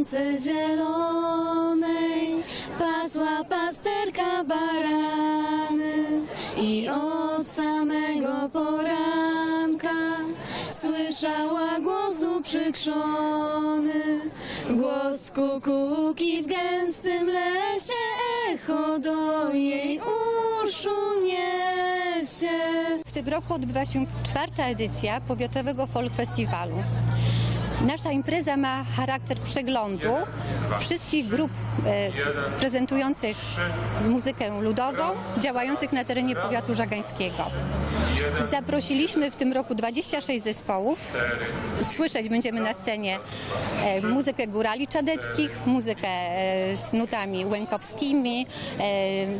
łące zielonej pasła pasterka barany i od samego poranka słyszała głosu przykrzony głos kukułki w gęstym lesie echo do jej uszu niesie. W tym roku odbywa się czwarta edycja Powiatowego Folk Festiwalu. Nasza impreza ma charakter przeglądu wszystkich grup e, prezentujących muzykę ludową, działających na terenie powiatu żagańskiego. Zaprosiliśmy w tym roku 26 zespołów. Słyszeć będziemy na scenie e, muzykę górali czadeckich, muzykę e, z nutami łękowskimi,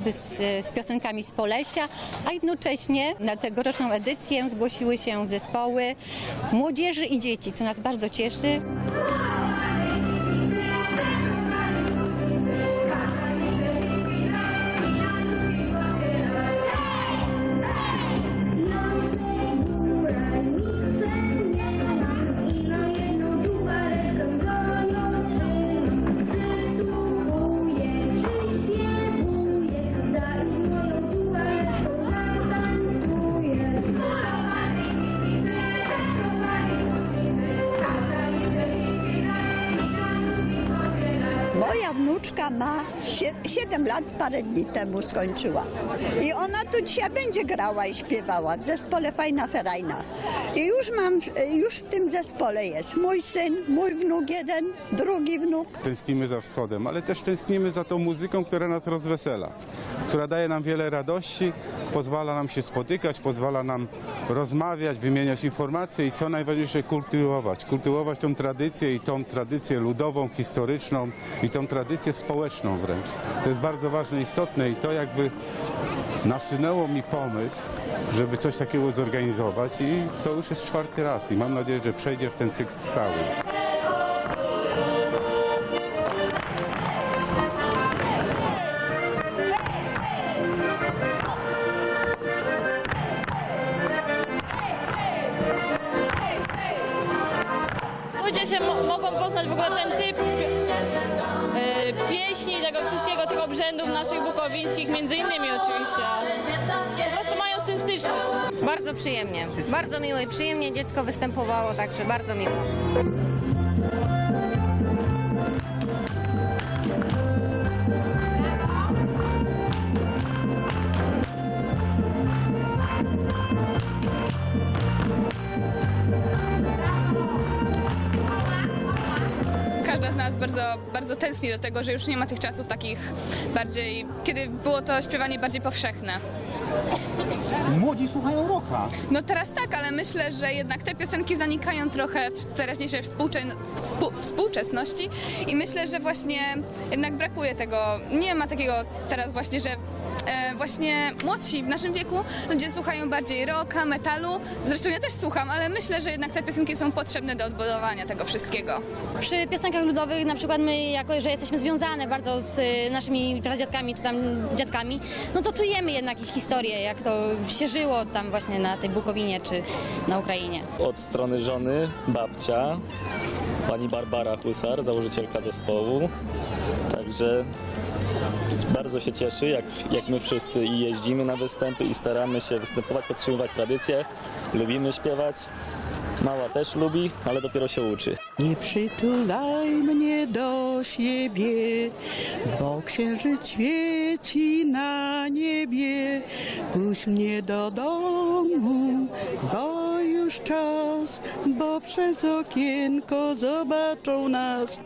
e, z, z piosenkami z Polesia, a jednocześnie na tegoroczną edycję zgłosiły się zespoły młodzieży i dzieci, co nas bardzo cieszy. Moja wnuczka ma 7 lat, parę dni temu skończyła. I ona tu dzisiaj będzie grała i śpiewała w zespole Fajna Ferajna. I już mam, już w tym zespole jest mój syn, mój wnuk jeden, drugi wnuk. Tęsknimy za wschodem, ale też tęsknimy za tą muzyką, która nas rozwesela, która daje nam wiele radości, pozwala nam się spotykać, pozwala nam rozmawiać, wymieniać informacje i co najważniejsze kultywować. Kultywować tą tradycję i tą tradycję ludową, historyczną i tą tradycję społeczną wręcz. To jest bardzo ważne, istotne i to jakby nasunęło mi pomysł, żeby coś takiego zorganizować i to już jest czwarty raz i mam nadzieję, że przejdzie w ten cykl stały. Ludzie się mo- mogą poznać w ogóle ten typ pieśni, tego wszystkiego, tych obrzędów naszych bukowińskich, między innymi oczywiście. Po prostu mają z tym styczność. Bardzo przyjemnie, bardzo miło i przyjemnie dziecko występowało, także bardzo miło. Z nas bardzo, bardzo tęskni do tego, że już nie ma tych czasów takich bardziej, kiedy było to śpiewanie bardziej powszechne. Młodzi słuchają rocka. No teraz tak, ale myślę, że jednak te piosenki zanikają trochę w teraźniejszej współcze- współczesności i myślę, że właśnie jednak brakuje tego, nie ma takiego teraz właśnie, że e, właśnie młodsi w naszym wieku ludzie słuchają bardziej rocka, metalu. Zresztą ja też słucham, ale myślę, że jednak te piosenki są potrzebne do odbudowania tego wszystkiego. Przy piosenkach ludowych na przykład my, jako że jesteśmy związane bardzo z y, naszymi pradziadkami czy tam dziadkami, no to czujemy jednak ich historię, jak to się żyło tam właśnie na tej Bukowinie czy na Ukrainie. od strony żony babcia, pani Barbara Husar, założycielka zespołu. Także bardzo się cieszy, jak, jak my wszyscy i jeździmy na występy i staramy się występować, podtrzymywać tradycję. Lubimy śpiewać. Mała też lubi, ale dopiero się uczy. Nie przytulaj mnie do siebie, bo księżyc świeci na niebie. Puść mnie do domu, bo już czas, bo przez okienko zobaczą nas.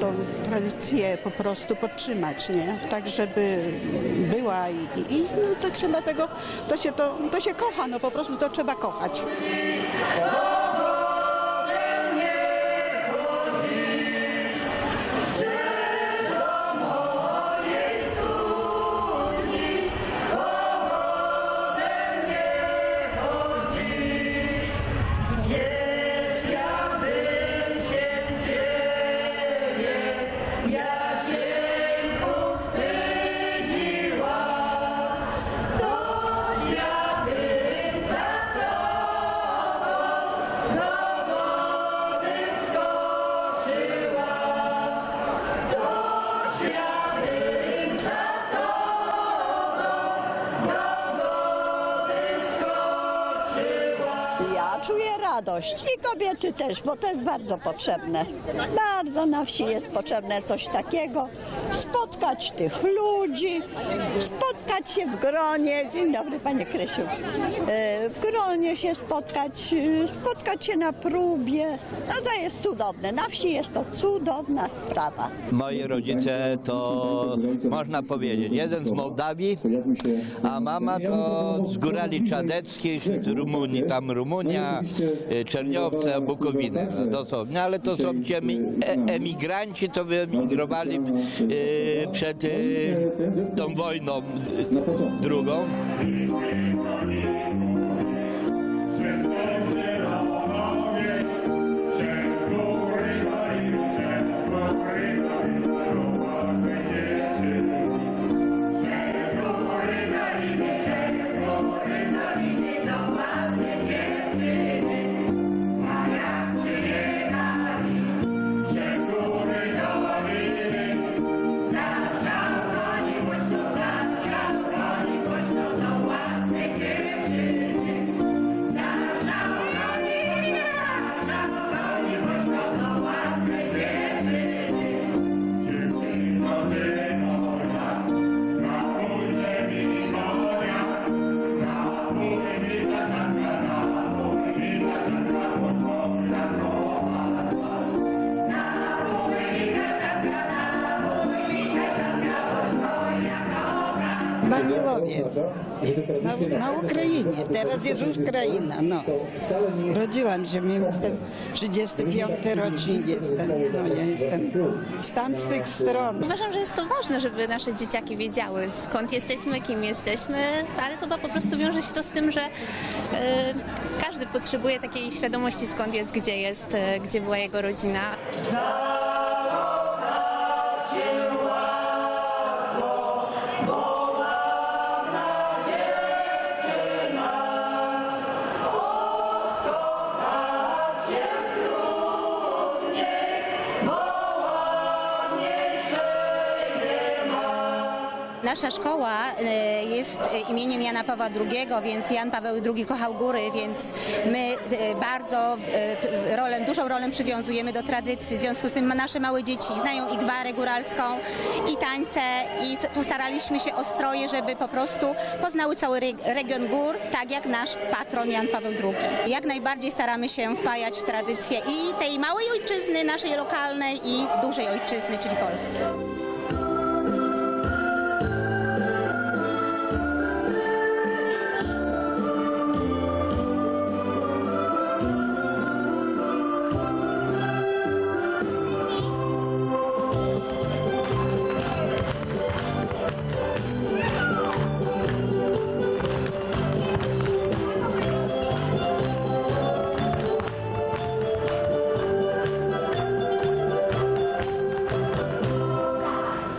Tą tradycję po prostu podtrzymać, nie? Tak, żeby była i, i, i no, tak się dlatego to się, to, to się kocha, no po prostu to trzeba kochać. Radość i kobiety też, bo to jest bardzo potrzebne. Bardzo na wsi jest potrzebne coś takiego. Spotkać tych ludzi, spotkać się w gronie. Dzień dobry, panie Krysiu. E, W gronie się spotkać, e, spotkać się na próbie. No to jest cudowne. Na wsi jest to cudowna sprawa. Moi rodzice to można powiedzieć, jeden z Mołdawii, a mama to z Górali Czadeckich, z Rumunii, tam Rumunia, y, Czerniowce, Bukowiny. No no ale to są ci emi- e- emigranci, co wyemigrowali y, przed tą wojną drugą. Mangilowie. Na, na Ukrainie. Teraz jest Ukraina. No. Rodziłam się, jestem 35 rocznik jestem. No ja jestem z tych stron. Uważam, że jest to ważne, żeby nasze dzieciaki wiedziały skąd jesteśmy, kim jesteśmy, ale chyba po prostu wiąże się to z tym, że e, każdy potrzebuje takiej świadomości skąd jest, gdzie jest, e, gdzie była jego rodzina. Nasza szkoła e, jest e, imieniem Jana Pawła II, więc Jan Paweł II kochał góry, więc my e, bardzo rolę, dużą rolę przywiązujemy do tradycji. W związku z tym nasze małe dzieci znają i gwarę góralską, i tańce, i postaraliśmy się o stroje, żeby po prostu poznały cały re- region gór, tak jak nasz patron Jan Paweł II. Jak najbardziej staramy się wpajać tradycję i tej małej ojczyzny, naszej lokalnej, i dużej ojczyzny, czyli Polski.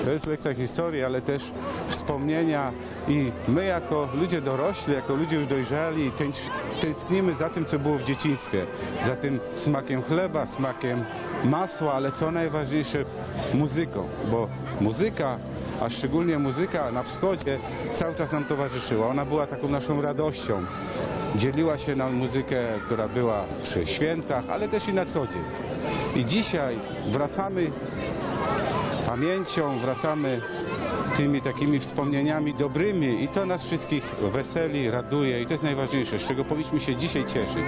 To jest lekcja historii, ale też wspomnienia i my jako ludzie dorośli, jako ludzie już dojrzali, tęcz, tęsknimy za tym, co było w dzieciństwie. Za tym smakiem chleba, smakiem masła, ale co najważniejsze, muzyką, bo muzyka, a szczególnie muzyka na wschodzie cały czas nam towarzyszyła. Ona była taką naszą radością. Dzieliła się na muzykę, która była przy świętach, ale też i na co dzień. I dzisiaj wracamy pamięcią, wracamy tymi takimi wspomnieniami dobrymi i to nas wszystkich weseli, raduje i to jest najważniejsze, z czego powinniśmy się dzisiaj cieszyć.